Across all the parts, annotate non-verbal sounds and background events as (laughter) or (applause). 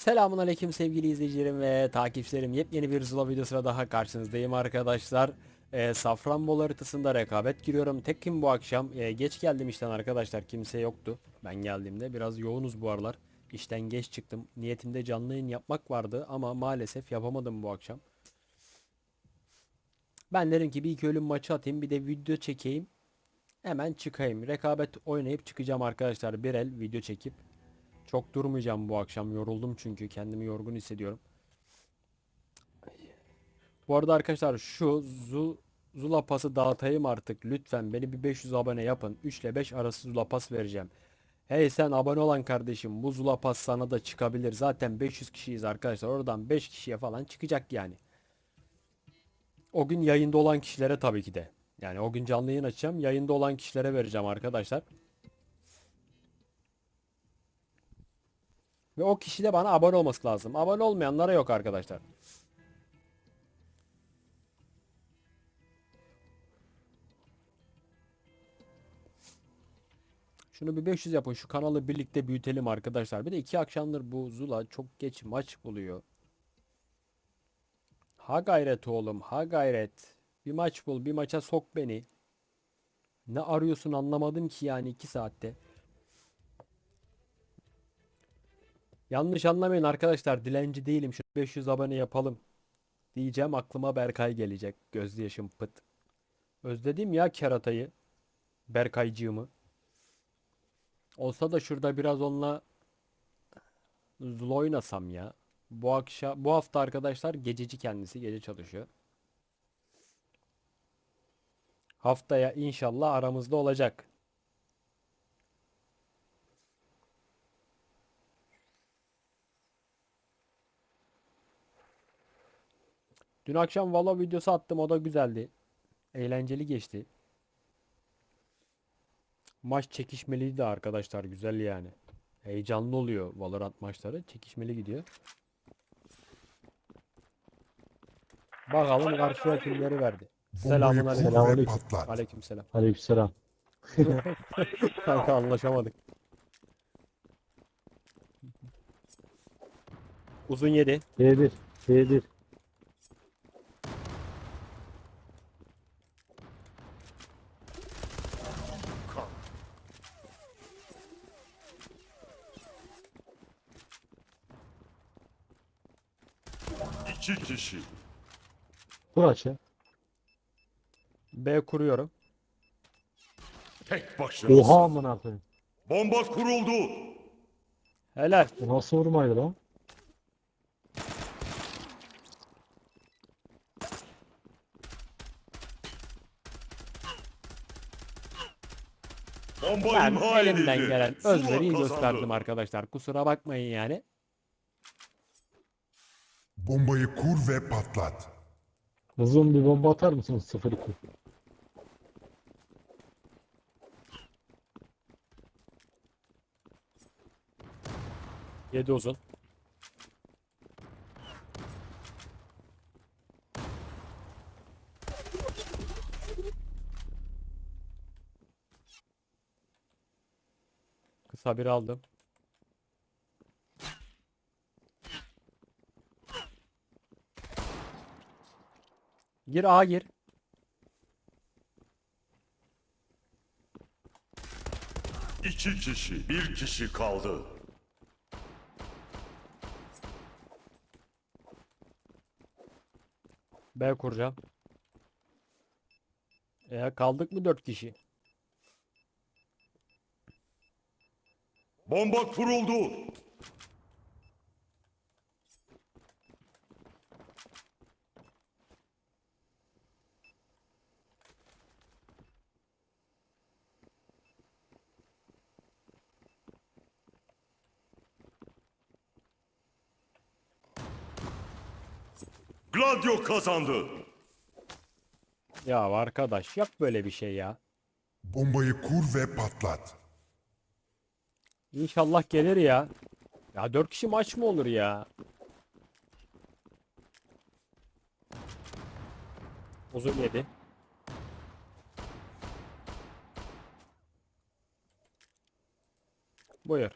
Selamun aleyküm sevgili izleyicilerim ve takipçilerim. Yepyeni bir Zula videosuyla daha karşınızdayım arkadaşlar. Ee, Safranbolu haritasında rekabet giriyorum. Tekim bu akşam. Ee, geç geldim işten arkadaşlar. Kimse yoktu. Ben geldiğimde biraz yoğunuz bu aralar. İşten geç çıktım. Niyetimde canlı yayın yapmak vardı ama maalesef yapamadım bu akşam. Ben dedim ki bir iki ölüm maçı atayım bir de video çekeyim. Hemen çıkayım. Rekabet oynayıp çıkacağım arkadaşlar. Bir el video çekip çok durmayacağım bu akşam. Yoruldum çünkü. Kendimi yorgun hissediyorum. Bu arada arkadaşlar şu Zu Zula pası dağıtayım artık. Lütfen beni bir 500 abone yapın. 3 ile 5 arası Zula pas vereceğim. Hey sen abone olan kardeşim bu Zula pas sana da çıkabilir. Zaten 500 kişiyiz arkadaşlar. Oradan 5 kişiye falan çıkacak yani. O gün yayında olan kişilere tabii ki de. Yani o gün canlı yayın açacağım. Yayında olan kişilere vereceğim arkadaşlar. Ve o kişi de bana abone olması lazım. Abone olmayanlara yok arkadaşlar. Şunu bir 500 yapın. Şu kanalı birlikte büyütelim arkadaşlar. Bir de iki akşamdır bu Zula çok geç maç buluyor. Ha gayret oğlum, ha gayret. Bir maç bul, bir maça sok beni. Ne arıyorsun anlamadım ki yani iki saatte. Yanlış anlamayın arkadaşlar. Dilenci değilim. Şu 500 abone yapalım. Diyeceğim aklıma Berkay gelecek. Gözlü yaşım pıt. Özledim ya keratayı. Berkaycığımı. Olsa da şurada biraz onunla Zul oynasam ya. Bu akşam bu hafta arkadaşlar gececi kendisi gece çalışıyor. Haftaya inşallah aramızda olacak. Dün akşam Valo videosu attım o da güzeldi. Eğlenceli geçti. Maç çekişmeliydi arkadaşlar güzel yani. Heyecanlı oluyor Valorant maçları. Çekişmeli gidiyor. Bakalım karşıya kimleri verdi. Selamun kur aleyküm. ve Selamünaleyküm. patlat. Aleyküm selam. Aleykümselam. (laughs) Kanka anlaşamadık. Uzun yedi. B1. B1. İki kişi. Kur açı. B kuruyorum. Tek başına. Oha amına koyayım. Bomba kuruldu. Helal. Bu nasıl vurmaydı lan? Bomba Ben imha elimden gelen Zula özveriyi kazandı. gösterdim arkadaşlar. Kusura bakmayın yani. Bombayı kur ve patlat. Uzun bir bomba atar mısınız? 0-2. Yedi uzun. Kısa bir aldım. Gir A gir. İki kişi. Bir kişi kaldı. B kuracağım. E kaldık mı 4 kişi? Bomba kuruldu. Gladio kazandı. Ya arkadaş yap böyle bir şey ya. Bombayı kur ve patlat. İnşallah gelir ya. Ya 4 kişi maç mı olur ya? Uzun yedi. Buyur.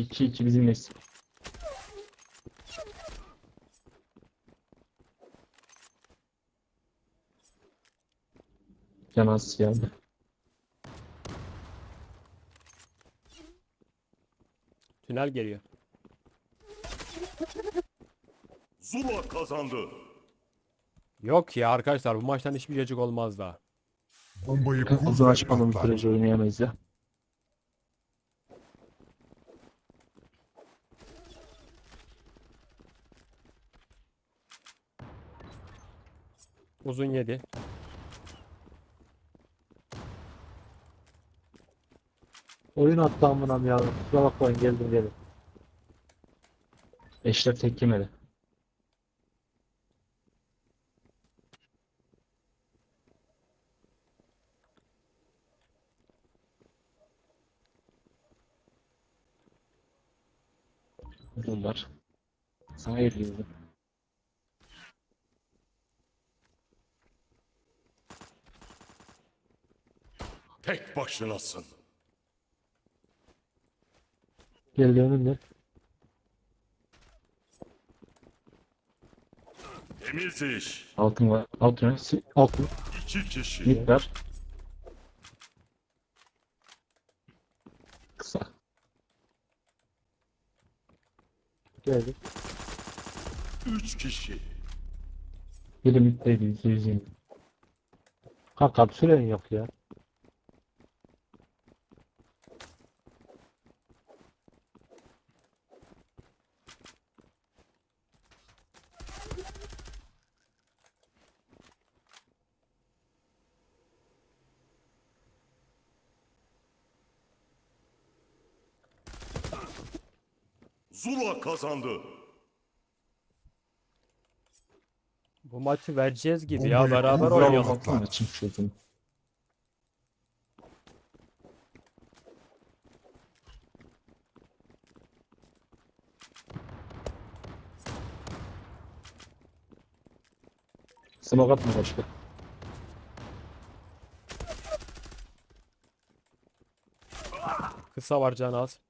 2-2 bizimleyiz. Canas geldi. Tünel geliyor. Zula kazandı. Yok ya arkadaşlar bu maçtan hiçbir cacık olmaz daha. Bombayı kur ve açmadığımız sürece oynayamayız ya. Uzun yedi. Oyun attı amınam ya. Kusura bakmayın geldim geldim. Eşref tek yemedi. Uzun var. Sana geliyor. Tek başınasın. Geldi önümde. Temiz iş. Altın var. Altın var. Si altı. İki kişi. Mid var. Kısa. Geldi. Üç kişi. Biri middeydi. Yüzde yüz yedi. Kanka süren yok ya. Zula kazandı. Bu maçı vereceğiz gibi ya beraber oynayalım. çocuğum. Smoke atma başka. Kısa var can az.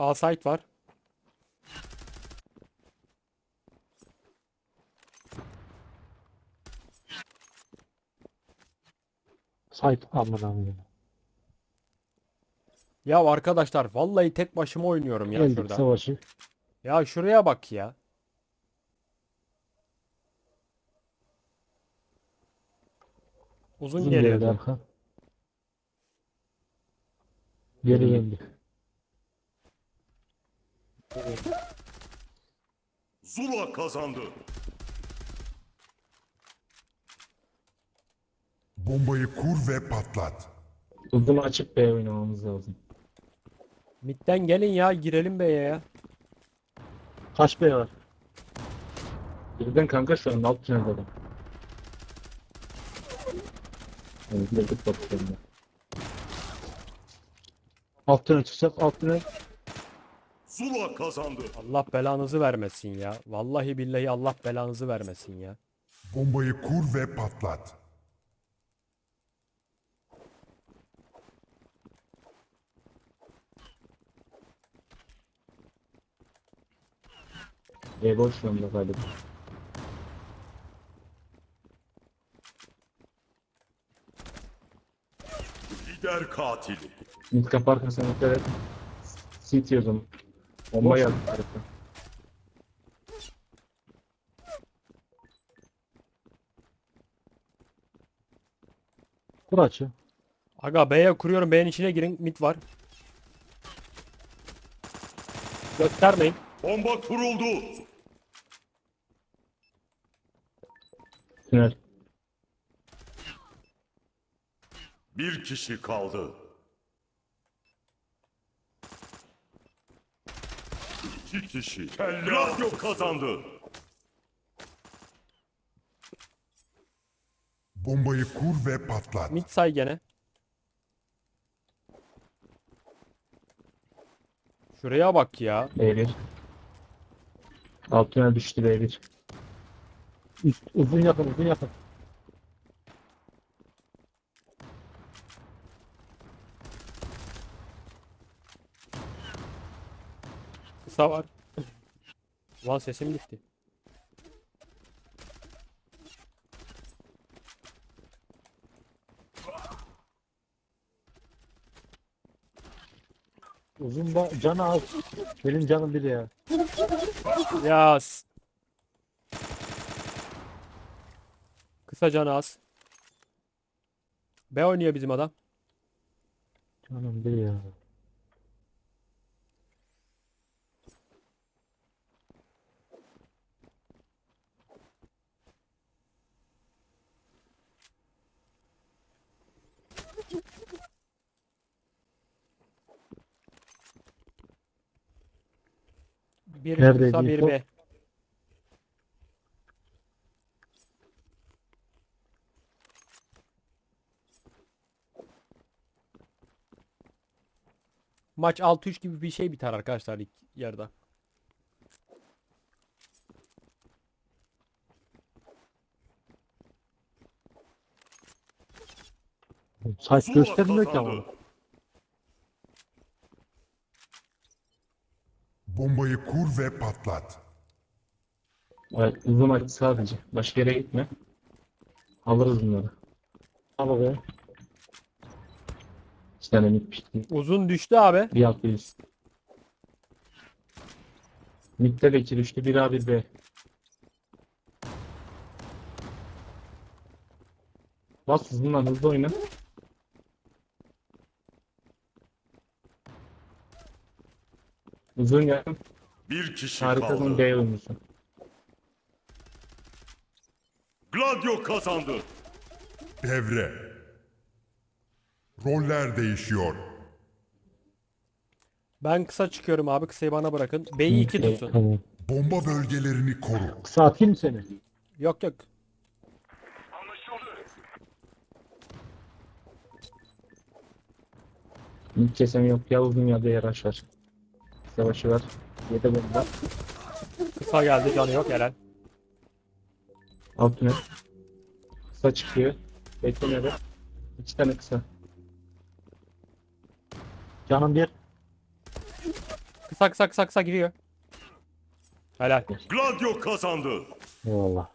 A site var. Sait amınam ya. Arkadaşlar vallahi tek başıma oynuyorum ya Geldik şurada. savaşı. Ya şuraya bak ya. Uzun Uzun geliyor. geldi arka. Geri döndü. Zula kazandı. Bombayı kur ve patlat. Hızını açıp B oynamamız lazım. Midden gelin ya girelim B'ye ya. Kaç bey var? Birden kanka şu an alt tünelde adam. Bir tık bakıyorum ben. Altına çıkacak altına. Zula kazandı. Allah belanızı vermesin ya. Vallahi billahi Allah belanızı vermesin ya. Bombayı kur ve patlat. E boş anda galiba. Lider katili. Mid kapı arkasına dikkat et. City o zaman. Bomba geldi. Kur açı. Aga B'ye kuruyorum B'nin içine girin. Mid var. Göstermeyin. Bomba kuruldu. Tünel. Bir kişi kaldı. İki kişi. Kazandı. Bombayı kur ve patlat. Mid say gene. Şuraya bak ya. B1. Altına düştü B1. Üst, uzun yakın uzun yakın. Kısa var. Ulan sesim gitti. Uzun da canı az. Benim canım biri ya. Ya. s- Kısa canı az. B oynuyor bizim adam. Canım biri ya. Bir Neredeydi kısa bir info? B. Maç 6-3 gibi bir şey biter arkadaşlar ilk yarıda. Saç göstermiyor ki ama. Bombayı kur ve patlat. Evet, uzun maç sadece. Başka yere gitme. Alırız bunları. Al bakayım. İki tane mid pişti. Uzun düştü abi. Bir alt bir üst. Mid'de de iki düştü. Bir A bir B. Bas hızından hızlı oyna. Uzun yakın. Bir kişi Harikasın kaldı. B oyuncusu. Gladio kazandı. Devre. Roller değişiyor. Ben kısa çıkıyorum abi. Kısayı bana bırakın. B'yi 2 Hı, tutsun. Tamam. Bomba bölgelerini koru. Kısa atayım seni? Yok yok. İlk kesem yok. Ya uzun ya da yaraş var. Savaşı var. Yedi bomba. Kısa geldi canı yok helal. Alt tünel. Kısa çıkıyor. Beklemede. İki tane kısa. Canım bir. Kısa kısa kısa kısa giriyor. Helal. Gladio kazandı. Eyvallah.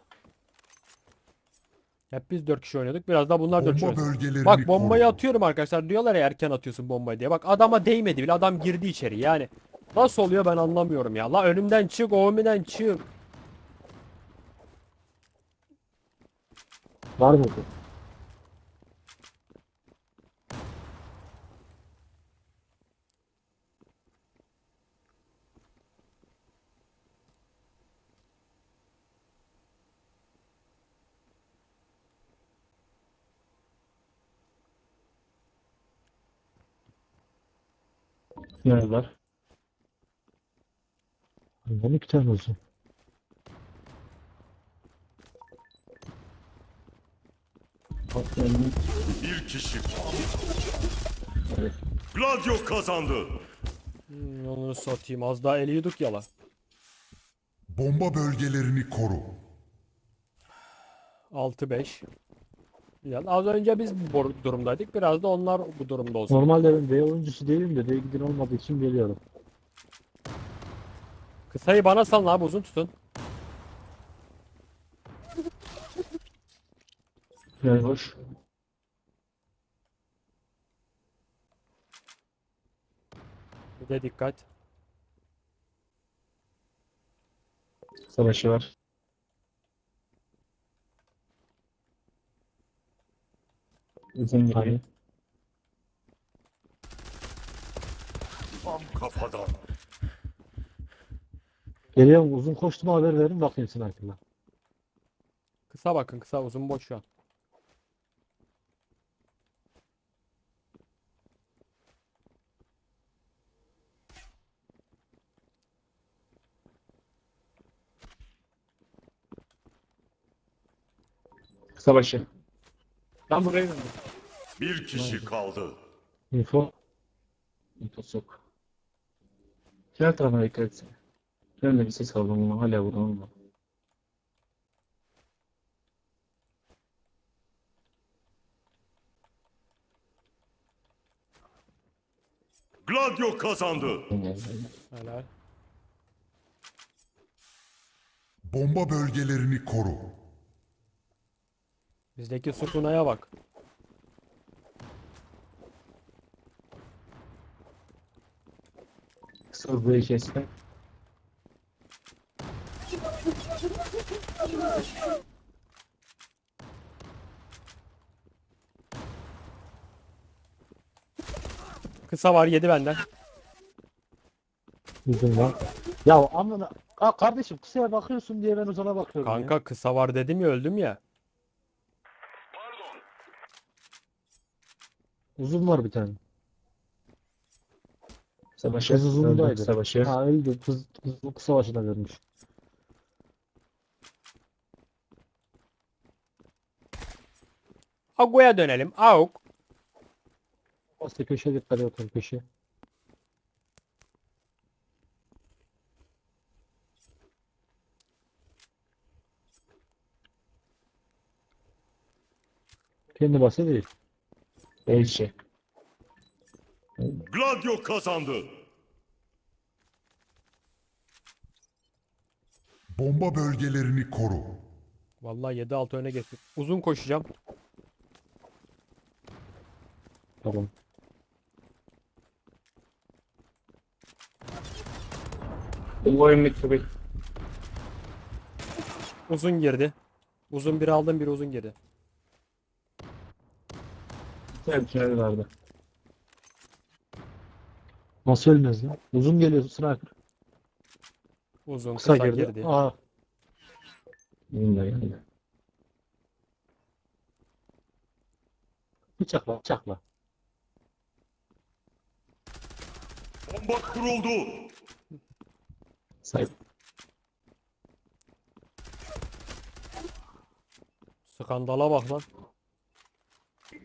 Hep biz 4 kişi oynadık. Biraz da bunlar 4 kişi oynadı. Bak bombayı atıyorum arkadaşlar. Diyorlar ya erken atıyorsun bombayı diye. Bak adama değmedi bile. Adam girdi içeri. Yani nasıl oluyor ben anlamıyorum ya. La önümden çık, o önümden çık. Var mı bu? Var. Ne iki tane uzun. Alt tünelin Bir kişi kaldı. Evet. Gladio kazandı. Hmm, onu satayım. Az daha eliyorduk yala. Bomba bölgelerini koru. 6-5. Ya az önce biz bu durumdaydık. Biraz da onlar bu durumda olsun. Normalde ben B oyuncusu değilim de renkli olmadığı için geliyorum. Kısayı bana salın abi uzun tutun. Tünel boş. Bir de dikkat. Savaşı var. Uzun. Hani? Tam kafadan. Geliyorum uzun koştum haber verin bakayım sniper'la. Kısa bakın kısa uzun boş şu an. Savaşı. Ben buraya döndüm. Bir kişi kaldı. Info. Mitos yok. Tünel tarafına dikkat etsene. Tünelde bir ses aldım ama hala ama. Gladio kazandı. Helal. Bomba bölgelerini koru. Bizdeki Sukuna'ya bak. Hızlı kestim. Kısa var yedi benden. Bizim var. Ya amına. Aa, kardeşim kısaya bakıyorsun diye ben uzana bakıyorum ya. Kanka kısa var dedim ya öldüm ya. Uzun var bir tane. Kısa başı. Kız uzundaydı. Kısa başı. Ha öldü. Kız, kız kısa başına vermiş. Agu'ya dönelim. Auk. Aslı köşeye dikkat et köşe. Kendi bası değil. Elçi. Gladio kazandı. Bomba bölgelerini koru. Vallahi 7-6 öne geçtik. Uzun koşacağım. Tamam. Bu oyun bitti bir. Uzun girdi. Uzun bir aldım bir uzun girdi. Güzel tünel vardı. Nasıl ölmez lan? Uzun geliyor sniper. Uzun Kısa, kısa, girdi. girdi. Aa, de geldi. bıçakla bıçakla. Bomba kuruldu. Sayıp. Skandala bak lan.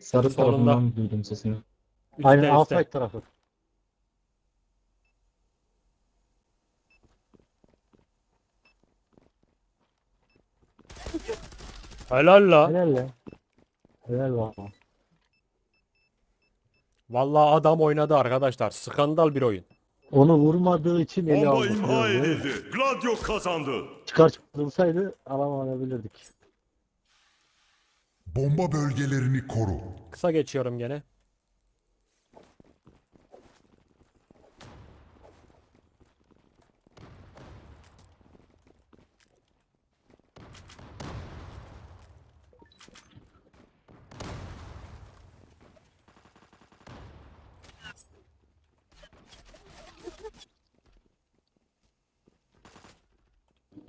Sarı Solunda. tarafından duydum sesini. Üstte Aynen üstte. outside tarafı. Helal la. Helal ya. Helal valla. Vallahi adam oynadı arkadaşlar. Skandal bir oyun. Onu vurmadığı için eli Bomba aldı. imha edildi. Gladio kazandı. Çıkar çıkılsaydı alamayabilirdik. Bomba bölgelerini koru. Kısa geçiyorum gene.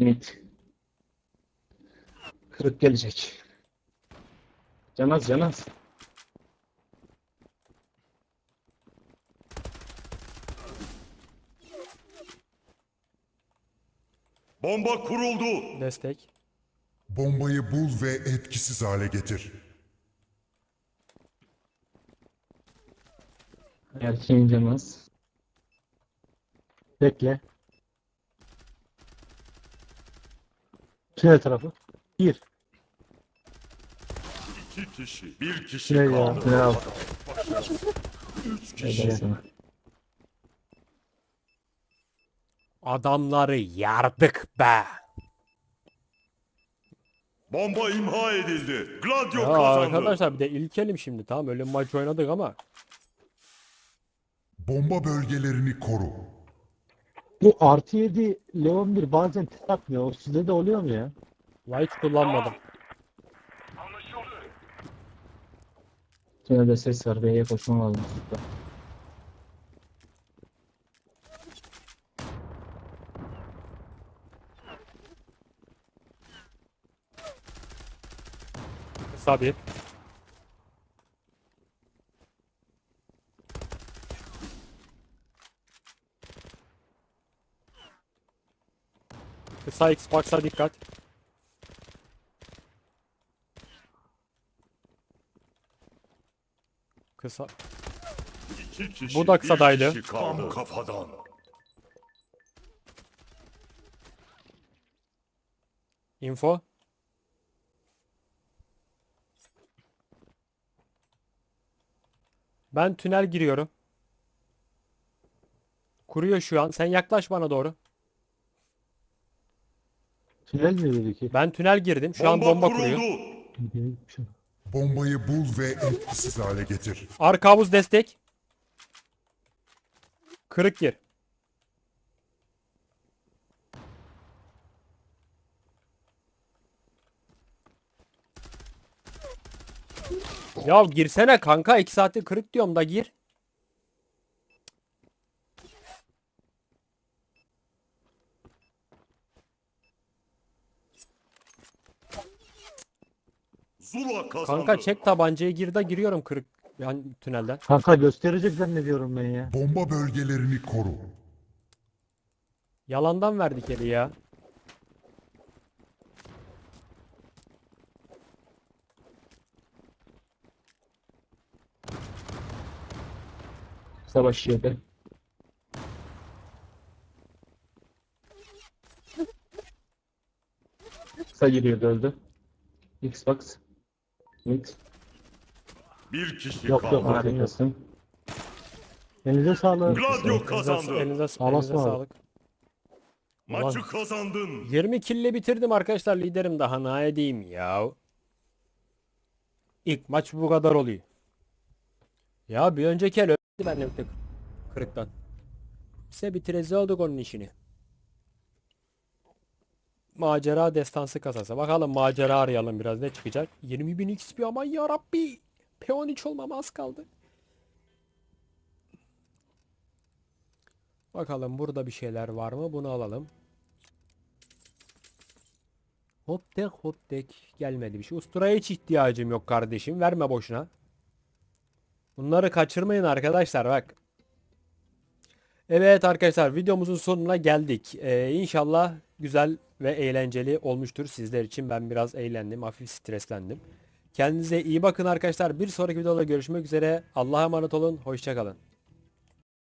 Mit. Kırık gelecek. Canaz canaz. Bomba kuruldu. Destek. Bombayı bul ve etkisiz hale getir. Erkeğin canaz. Bekle. Tünel tarafı. Bir. İki kişi. Bir kişi Tünel ya. kaldı. Tünel al. Üç kişi. Helal sana. Adamları yardık be. Bomba imha edildi. Gladio Ya kazandı. arkadaşlar bir de ilkelim şimdi. Tamam öyle maç oynadık ama. Bomba bölgelerini koru. Bu artı 7 Leon 1 bazen tek atmıyor. O sizde de oluyor mu ya? Light kullanmadım. Tünelde ses var. B'ye koşmam lazım. Kısa Sağ Xbox'a dikkat. Kısa. İki Bu da kısadaydı. Tam kafadan. Info. Ben tünel giriyorum. Kuruyor şu an. Sen yaklaş bana doğru. Tünel mi dedi ki? Ben tünel girdim. Şu an Bomba, kuruyor. Bombayı bul ve etkisiz hale getir. Arka havuz destek. Kırık gir. Ya girsene kanka 2 saattir kırık diyorum da gir. Zula kazandı. Kanka çek tabancayı gir de giriyorum kırık yani tünelden. Kanka gösterecek zannediyorum ben ya. Bomba bölgelerini koru. Yalandan verdik eli ya. Savaş yedi. Kısa giriyordu öldü. Xbox. Mid. Bir kişi Yok, kaldı. yok. Harika. Harikasın. Elinize sağlık. Gladio kazandı. elinize, elinize ısmarladık. sağlık. Maçı Ulan. kazandın. 20 kille bitirdim arkadaşlar liderim daha ne edeyim ya. İlk maç bu kadar oluyor. Ya bir önceki el öldü benle birlikte kırıktan. Bize bitirezi olduk onun işini. Macera destansı kasası. Bakalım macera arayalım biraz ne çıkacak. 20.000 XP aman yarabbi. P13 olmama az kaldı. Bakalım burada bir şeyler var mı? Bunu alalım. Hot tek hot tek gelmedi bir şey. Usturaya hiç ihtiyacım yok kardeşim. Verme boşuna. Bunları kaçırmayın arkadaşlar bak. Evet arkadaşlar videomuzun sonuna geldik. Ee, inşallah güzel ve eğlenceli olmuştur sizler için. Ben biraz eğlendim. Hafif streslendim. Kendinize iyi bakın arkadaşlar. Bir sonraki videoda görüşmek üzere. Allah'a emanet olun. Hoşçakalın.